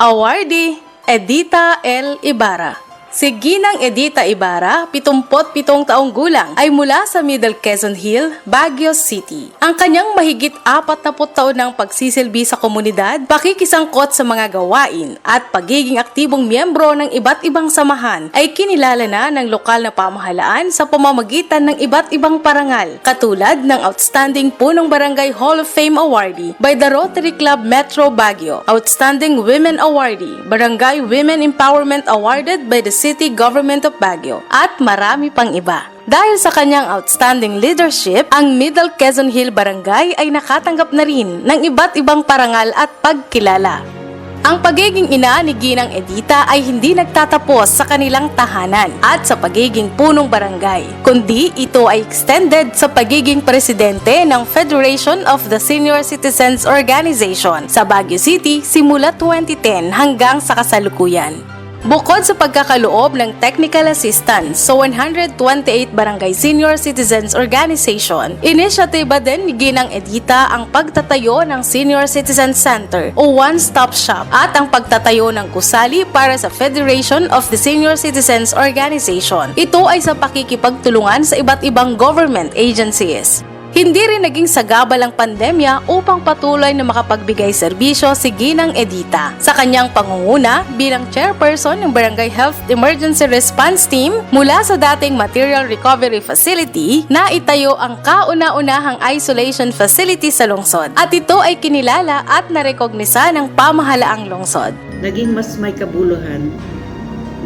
Awardee Edita L. Ibarra Si Ginang Edita Ibarra, 77 taong gulang, ay mula sa Middle Quezon Hill, Baguio City. Ang kanyang mahigit 40 taon ng pagsisilbi sa komunidad, pakikisangkot sa mga gawain, at pagiging aktibong miyembro ng iba't ibang samahan ay kinilala na ng lokal na pamahalaan sa pamamagitan ng iba't ibang parangal, katulad ng Outstanding Punong Barangay Hall of Fame Awardee by the Rotary Club Metro Baguio, Outstanding Women Awardee, Barangay Women Empowerment Awarded by the City Government of Baguio, at marami pang iba. Dahil sa kanyang outstanding leadership, ang Middle Quezon Hill Barangay ay nakatanggap na rin ng iba't ibang parangal at pagkilala. Ang pagiging ina ni Ginang Edita ay hindi nagtatapos sa kanilang tahanan at sa pagiging punong barangay, kundi ito ay extended sa pagiging presidente ng Federation of the Senior Citizens Organization sa Baguio City simula 2010 hanggang sa kasalukuyan. Bukod sa pagkakaloob ng technical assistance sa 128 Barangay Senior Citizens Organization, inisyatiba din ni Ginang Edita ang pagtatayo ng Senior Citizen Center o One-Stop Shop at ang pagtatayo ng gusali para sa Federation of the Senior Citizens Organization. Ito ay sa pakikipagtulungan sa iba't ibang government agencies. Hindi rin naging sagabal ang pandemya upang patuloy na makapagbigay serbisyo si Ginang Edita. Sa kanyang pangunguna bilang chairperson ng Barangay Health Emergency Response Team mula sa dating Material Recovery Facility na itayo ang kauna-unahang isolation facility sa lungsod. At ito ay kinilala at narekognisa ng pamahalaang lungsod. naging mas may kabuluhan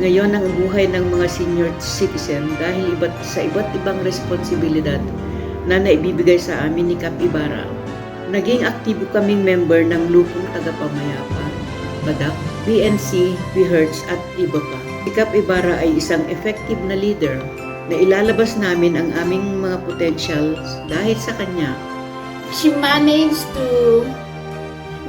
ngayon ang buhay ng mga senior citizen dahil iba't sa iba't ibang responsibilidad na naibibigay sa amin ni Kap Ibarra. Naging aktibo kaming member ng Lupong Tagapamayapa, BADAP, BNC, BHERTS at iba pa. Si Kap Ibarra ay isang effective na leader na ilalabas namin ang aming mga potentials dahil sa kanya. she managed to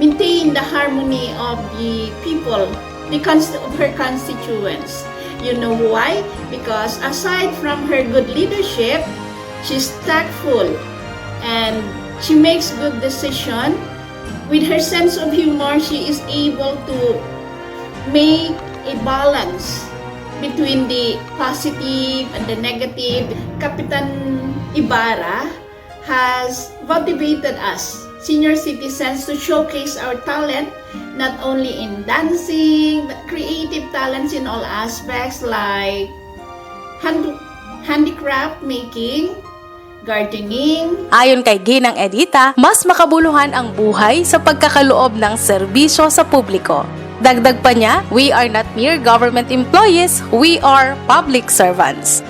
maintain the harmony of the people, the of her constituents. You know why? Because aside from her good leadership, she's tactful and she makes good decision. With her sense of humor, she is able to make a balance between the positive and the negative. Kapitan Ibarra has motivated us, senior citizens, to showcase our talent not only in dancing, but creative talents in all aspects like hand, handicraft making, gardening, Ayon kay Ginang Edita, mas makabuluhan ang buhay sa pagkakaloob ng serbisyo sa publiko. Dagdag pa niya, we are not mere government employees, we are public servants.